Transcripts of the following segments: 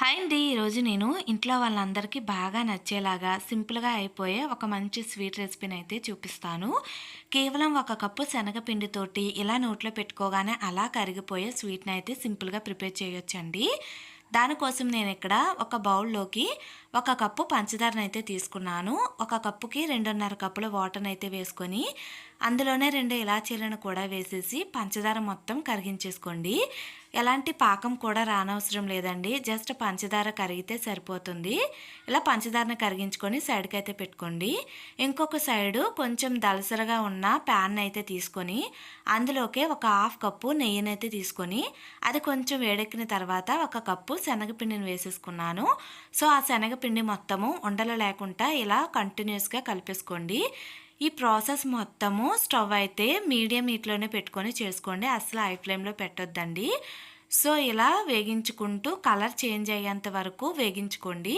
Hi అండి. ఈరోజు నేను ఇంట్లో వాళ్ళందరికీ బాగా నచ్చేలాగా సింపుల్గా అయిపోయే ఒక మంచి స్వీట్ రెసిపీని అయితే చూపిస్తాను. కేవలం ఒక కప్పు శనగపిండితోటి ఇలా నోట్లో పెట్టుకోగానే అలా కరిగిపోయే స్వీట్ని అయితే సింపుల్గా ప్రిపేర్ చేయొచ్చండి. దానికోసం నేను ఇక్కడ ఒక బౌల్లోకి ఒక కప్పు పంచదారను అయితే తీసుకున్నాను. ఒక కప్పుకి రెండున్నర కప్పుల వాటర్ని అయితే వేసుకొని అందులోనే రెండు ఇలాచీలను కూడా వేసేసి పంచదార మొత్తం కరిగించేసుకోండి. ఎలాంటి పాకం కూడా రానవసరం లేదండి. జస్ట్ పంచదార కరిగితే సరిపోతుంది. ఇలా పంచదారను కరిగించుకొని సైడ్కి అయితే పెట్టుకోండి. ఇంకొక సైడు కొంచెం దలసరగా ఉన్న ప్యాన్ అయితే తీసుకొని అందులోకి ఒక హాఫ్ కప్పు నెయ్యిని అయితే తీసుకొని అది కొంచెం వేడెక్కిన తర్వాత ఒక కప్పు శనగపిండిని వేసేసుకున్నాను. సో ఆ శనగపిండి మొత్తము ఉండలు లేకుండా ఇలా కంటిన్యూస్గా కలిపేసుకోండి. ఈ ప్రాసెస్ మొత్తము స్టవ్ అయితే మీడియం హీట్లోనే పెట్టుకొని చేసుకోండి. అసలు హై ఫ్లేమ్లో పెట్టొద్దండి. సో ఇలా వేగించుకుంటూ కలర్ చేంజ్ అయ్యేంత వరకు వేగించుకోండి.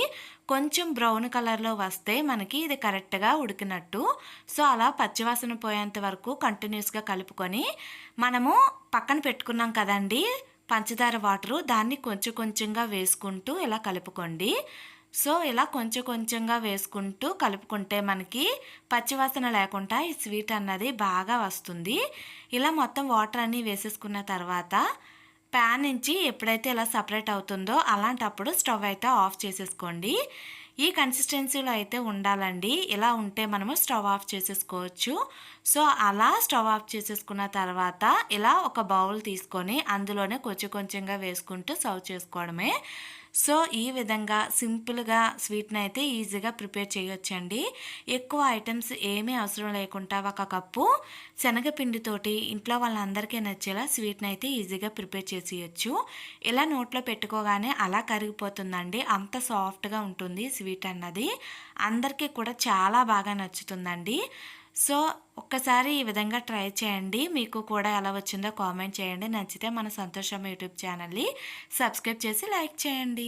కొంచెం బ్రౌన్ కలర్లో వస్తే మనకి ఇది కరెక్ట్గా ఉడికినట్టు. సో అలా పచ్చివాసన పోయేంత వరకు కంటిన్యూస్గా కలుపుకొని మనము పక్కన పెట్టుకున్నాం కదండి పంచదార వాటరు దాన్ని కొంచెం కొంచెంగా వేసుకుంటూ ఇలా కలుపుకోండి. సో ఇలా కొంచెం కొంచెంగా వేసుకుంటూ కలుపుకుంటే మనకి పచ్చివాసన లేకుండా ఈ స్వీట్ అన్నది బాగా వస్తుంది. ఇలా మొత్తం వాటర్ అన్నీ వేసేసుకున్న తర్వాత ప్యాన్ నుంచి ఎప్పుడైతే ఇలా సపరేట్ అవుతుందో అలాంటప్పుడు స్టవ్ అయితే ఆఫ్ చేసేసుకోండి. ఈ కన్సిస్టెన్సీలో అయితే ఉండాలండి. ఇలా ఉంటే మనము స్టవ్ ఆఫ్ చేసేసుకోవచ్చు. సో అలా స్టవ్ ఆఫ్ చేసేసుకున్న తర్వాత ఇలా ఒక బౌల్ తీసుకొని అందులోనే కొంచెం కొంచెంగా వేసుకుంటూ సర్వ్ చేసుకోవడమే. సో ఈ విధంగా సింపుల్గా స్వీట్ని అయితే ఈజీగా ప్రిపేర్ చేయొచ్చండి. ఎక్కువ ఐటమ్స్ ఏమీ అవసరం లేకుండా ఒక కప్పు శనగపిండితోటి ఇంట్లో వాళ్ళందరికీ నచ్చేలా స్వీట్ని అయితే ఈజీగా ప్రిపేర్ చేసేయచ్చు. ఇలా నోట్లో పెట్టుకోగానే అలా కరిగిపోతుందండి. అంత సాఫ్ట్గా ఉంటుంది స్వీట్ అన్నది. అందరికీ కూడా చాలా బాగా నచ్చుతుందండి. సో ఒక్కసారి ఈ విధంగా ట్రై చేయండి. మీకు కూడా ఎలా వచ్చిందో కామెంట్ చేయండి. నచ్చితే మన సంతోషం యూట్యూబ్ ఛానల్ని సబ్స్క్రైబ్ చేసి లైక్ చేయండి.